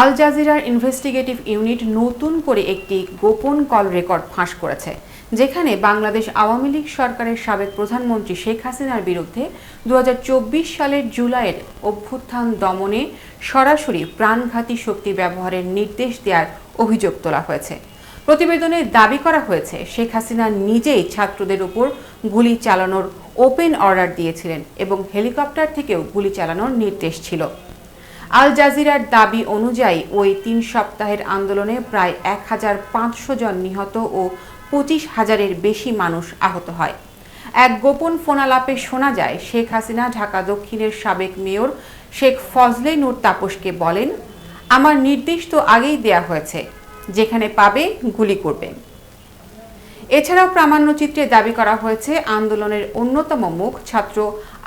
আল জাজিরার investigative unit নতুন করে একটি গোপন কল রেকর্ড ফাঁস করেছে, যেখানে বাংলাদেশ আওয়ামী লীগ সরকারের সাবেক প্রধানমন্ত্রী শেখ হাসিনার বিরুদ্ধে দু হাজার চব্বিশ সালের জুলাইয়ের অভ্যুত্থান দমনে সরাসরি প্রাণঘাতী শক্তি ব্যবহারের নির্দেশ দেওয়ার অভিযোগ তোলা হয়েছে। প্রতিবেদনে দাবি করা হয়েছে, শেখ হাসিনা নিজেই ছাত্রদের উপর গুলি চালানোর ওপেন অর্ডার দিয়েছিলেন এবং হেলিকপ্টার থেকেও গুলি চালানোর নির্দেশ ছিল। আল জাজিরার দাবি অনুযায়ী ওই তিন সপ্তাহের আন্দোলনে প্রায় এক হাজার পাঁচশো জন নিহত ও পঁচিশ হাজারের বেশি মানুষ আহত হয়। এক গোপন ফোনালাপে শোনা যায়, শেখ হাসিনা ঢাকা দক্ষিণের সাবেক মেয়র শেখ ফজলে নূর তাপসকে বলেন, আমার নির্দেশ তো আগেই দেয়া হয়েছে, যেখানে পাবে গুলি করবে। এছাড়াও প্রামাণ্যচিত্রে দাবি করা হয়েছে, আন্দোলনের অন্যতম মুখ ছাত্র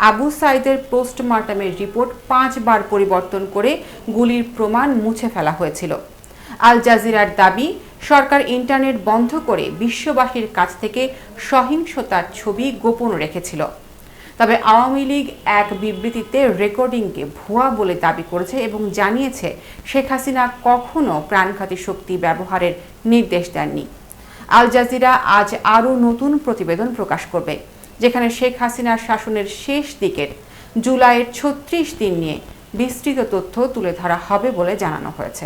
আবু সাইদের পোস্টমর্টমের রিপোর্ট পাঁচবার পরিবর্তন করে গুলির প্রমাণ মুছে ফেলা হয়েছিল। আল জাজিরার দাবি, সরকার ইন্টারনেট বন্ধ করে বিশ্ববাসীর কাছ থেকে সহিংসতার ছবি গোপন রেখেছিল। তবে আওয়ামী লীগ এক বিবৃতিতে রেকর্ডিংকে ভুয়া বলে দাবি করেছে এবং জানিয়েছে, শেখ হাসিনা কখনো প্রাণঘাতী শক্তি ব্যবহারের নির্দেশ দেননি। আল জাজিরা আজ আরও নতুন প্রতিবেদন প্রকাশ করবে, যেখানে শেখ হাসিনার শাসনের শেষ দিকের জুলাইয়ের ছত্রিশ দিন নিয়ে বিস্তৃত তথ্য তুলে ধরা হবে বলে জানানো হয়েছে।